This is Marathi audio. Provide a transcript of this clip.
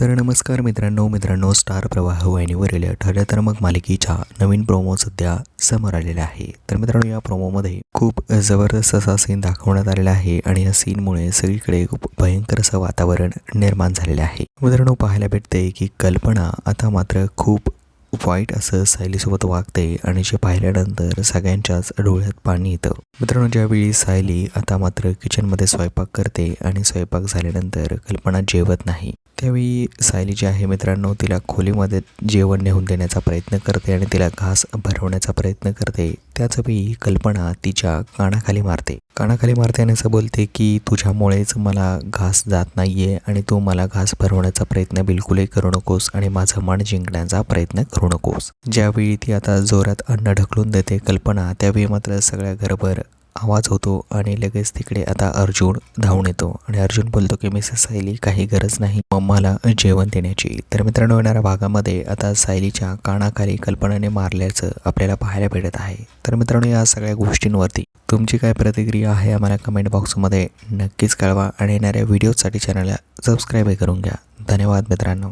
तर नमस्कार मित्रांनो मित्रांनो स्टार प्रवाह वाहिनीवरील ठरल्या तर मग मालिकेच्या नवीन प्रोमो सध्या समोर आलेला आहे. तर मित्रांनो या प्रोमोमध्ये खूप जबरदस्त असा सीन दाखवण्यात आलेला आहे आणि या सीनमुळे सगळीकडे खूप भयंकर असं वातावरण निर्माण झालेलं आहे. मित्रांनो पाहायला भेटते की कल्पना आता मात्र खूप वाईट असं सायलीसोबत वागते आणि जे पाहिल्यानंतर सगळ्यांच्याच डोळ्यात पाणी येतं. मित्रांनो ज्यावेळी सायली आता मात्र किचनमध्ये स्वयंपाक करते आणि स्वयंपाक झाल्यानंतर कल्पना जेवत नाही त्यावेळी सायली जी आहे मित्रांनो तिला खोलीमध्ये जेवण नेऊन देण्याचा प्रयत्न करते आणि तिला घास भरवण्याचा प्रयत्न करते. त्याच वेळी कल्पना तिच्या कानाखाली मारते. कानाखाली मारते आणि असं बोलते की तुझ्यामुळेच मला घास जात नाही आहे आणि तू मला घास भरवण्याचा प्रयत्न बिलकुलही करू नकोस आणि माझं मन जिंकण्याचा प्रयत्न करू नकोस. ज्यावेळी ती आता जोरात अन्न ढकलून देते कल्पना त्यावेळी मात्र सगळ्या घरभर आवाज होतो आणि लगेच तिकडे आता अर्जुन धावून येतो. आणि अर्जुन बोलतो की मिसेस सायली काही गरज नाही. मम्माला जेवण देण्याची. तर मित्रांनो येणाऱ्या भागामध्ये आता सायलीच्या कानाखाली कल्पनाने मारल्याचं आपल्याला पाहायला भेटत आहे. तर मित्रांनो या सगळ्या गोष्टींवरती तुमची काय प्रतिक्रिया आहे आम्हाला कमेंट बॉक्समध्ये नक्कीच कळवा. आणि येणाऱ्या व्हिडिओसाठी चॅनलला सबस्क्राईबही करून घ्या. धन्यवाद मित्रांनो.